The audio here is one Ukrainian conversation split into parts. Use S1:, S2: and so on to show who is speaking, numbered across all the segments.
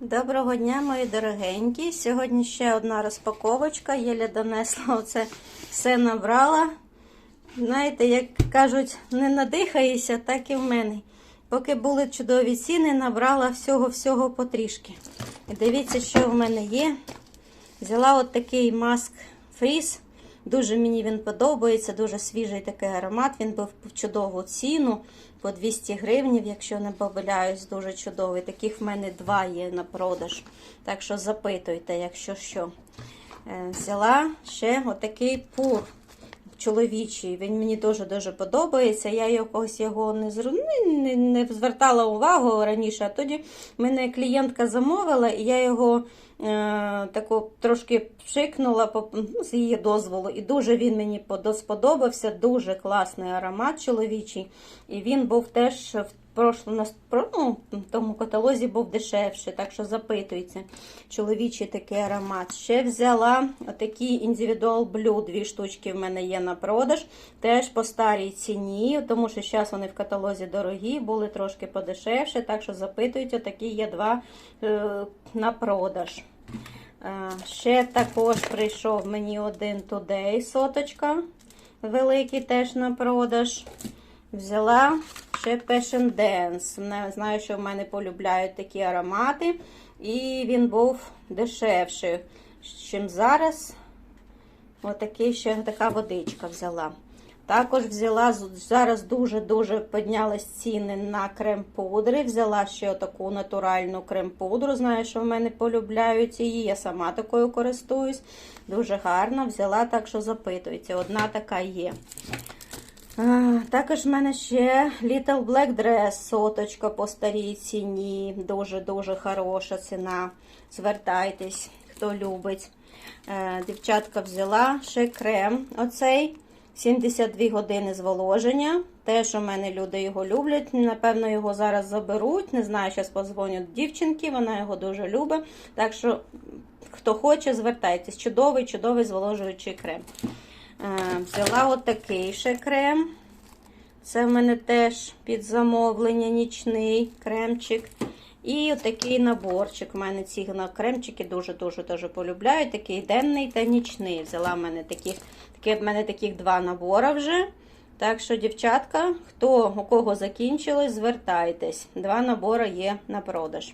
S1: Доброго дня, мої дорогенькі. Сьогодні ще одна розпаковочка. Єля донесла оце все набрала. Знаєте, як кажуть, не надихаєшся, так і в мене. Поки були чудові ціни, набрала всього-всього потрішки. І дивіться, що в мене є. Взяла от такий маск фріз. Дуже мені він подобається, дуже свіжий такий аромат. Він був в чудову ціну по 200 гривнів, якщо не помиляюсь, дуже чудовий. Таких в мене два є на продаж. Так що запитуйте, якщо що. Е, Взяла ще отакий пур чоловічий. Він мені дуже-дуже подобається. Я якось його не, зру... не, не, не звертала увагу раніше, а тоді мене клієнтка замовила, і я його е, тако трошки пшикнула по, ну, з її дозволу. І дуже він мені сподобався. Дуже класний аромат чоловічий. І він був теж в прошло, на ну, тому каталозі був дешевший, так що запитуйте. Чоловічий такий аромат. Ще взяла отакі Individual Blue, дві штучки в мене є на продаж. Теж по старій ціні, тому що зараз вони в каталозі дорогі, були трошки подешевші, так що запитуйте, такі є два е, на продаж. Е, Ще також прийшов мені один Today соточка. Великий теж на продаж. Взяла ще Passion Dance. Знаю, що в мене полюбляють такі аромати. І він був дешевший, чим зараз. Отакий ще така водичка взяла. Також взяла зараз дуже-дуже піднялись ціни на крем-пудри. Взяла ще таку натуральну крем-пудру. Знаю, що в мене полюбляють її. Я сама такою користуюсь. Дуже гарно. Взяла, так що запитуйте. Одна така є. Також в мене ще Little Black Dress, соточка по старій ціні. Дуже-дуже хороша ціна. Звертайтесь, хто любить. Е, Дівчатка взяла ще крем оцей. 72 години зволоження. Теж у мене люди його люблять. Напевно, його зараз заберуть. Не знаю, зараз позвоню дівчинки, вона його дуже любить. Так що, хто хоче, звертайтесь. Чудовий, чудовий зволожуючий крем. Е, Взяла отакий ще крем. Це в мене теж під замовлення нічний кремчик. І отакий наборчик. У мене ці кремчики дуже-дуже дуже полюбляю. Такий денний та нічний. Взяла в мене таких, такі, в мене таких два набори вже. Так що, дівчатка, хто у кого закінчилось, звертайтесь. Два набори є на продаж.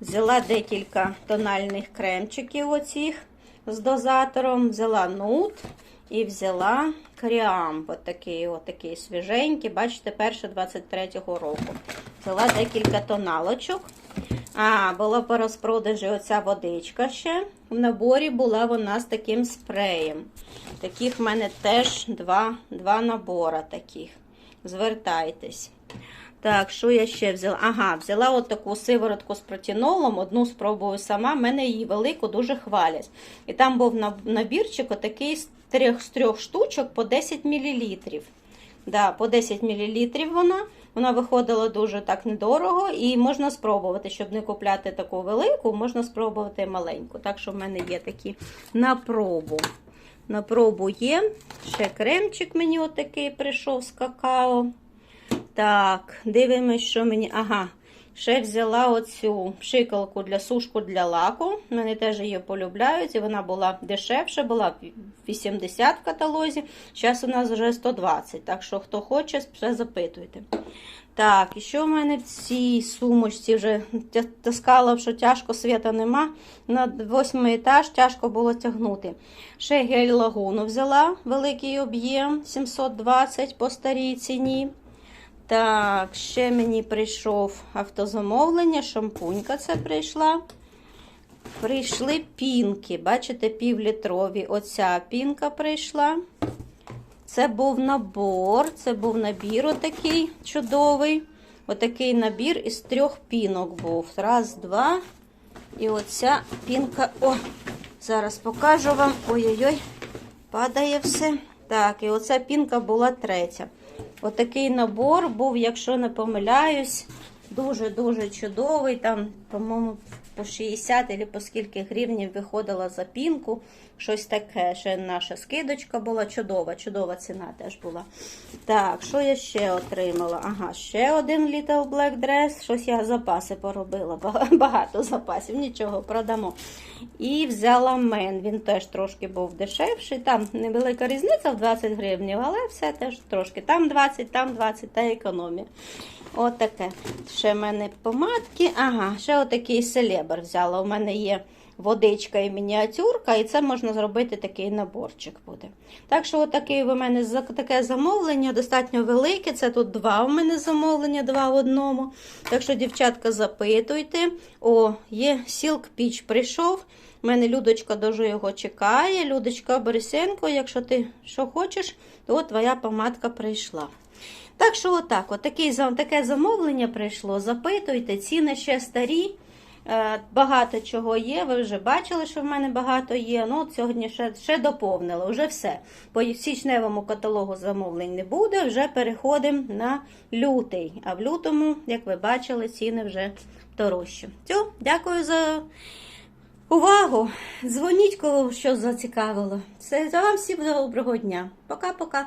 S1: Взяла декілька тональних кремчиків оцих з дозатором. Взяла нут і взяла кріам. От такий, от такий свіженький. Бачите, перше 23-го року. Взяла декілька тоналочок. А, була по розпродажі оця водичка ще. В наборі була вона з таким спреєм. Таких в мене теж два, два набора таких. Звертайтесь. Так, що я ще взяла? Ага, взяла от таку сиворотку з протінолом, одну спробую сама. Мене її велику дуже хвалять. І там був набірчик отакий з трьох, з трьох штучок по 10 мл. Да, по 10 мл вона. Вона виходила дуже так недорого і можна спробувати, щоб не купляти таку велику, можна спробувати маленьку. Так що в мене є такі на пробу. На пробу є. Ще кремчик мені отакий прийшов з какао. Так, дивимось, що мені. Ага, ще взяла оцю пшикалку для сушку для лаку. Мене теж її полюбляють, і вона була дешевша, була 80 в каталозі. Зараз у нас вже 120. Так що, хто хоче, все запитуйте. Так, і що в мене в цій сумочці вже таскала, що тяжко світа нема. На восьмий етаж тяжко було тягнути. Ще гель лагуну взяла, великий об'єм 720 по старій ціні. Так, ще мені прийшов автозамовлення, шампунька це прийшла. Прийшли пінки. Бачите, півлітрові. Оця пінка прийшла. Це був набор, це був набір отакий чудовий. Отакий набір із трьох пінок був. Раз, два. І оця пінка. О, зараз покажу вам. Ой-ой-ой, падає все. Так, і оця пінка була третя. Отакий набор був, якщо не помиляюсь, Дуже-дуже чудовий. Там, по-моєму, по 60 або по скільки гривнів виходила за пінку. Щось таке. Ще наша скидочка була чудова, чудова ціна теж була. Так, що я ще отримала? Ага, ще один Little Black Dress. Щось я запаси поробила. Багато запасів, нічого, продамо. І взяла мен. Він теж трошки був дешевший. Там невелика різниця в 20 гривнів, але все теж трошки. Там 20, там 20 та економія. От. Ще в мене помадки. Ага, ще отакий селебр взяла. У мене є водичка і мініатюрка, і це можна зробити такий наборчик буде. Так що, отакий у мене таке замовлення, достатньо велике. Це тут два у мене замовлення, два в одному. Так що, дівчатка, запитуйте. О, є Silk Peach прийшов. У мене Людочка дуже його чекає. Людочка Борисенко, якщо ти що хочеш, то твоя помадка прийшла. Так що, отак, от таке замовлення прийшло. Запитуйте, ціни ще старі. Е, Багато чого є. Ви вже бачили, що в мене багато є. Ну, от сьогодні ще, ще доповнила, вже все. По січневому каталогу замовлень не буде. Вже переходимо на лютий. А в лютому, як ви бачили, ціни вже дорожчі. Все, дякую за увагу. Дзвоніть, кого що зацікавило. Все, за вам всім доброго дня. Пока-пока.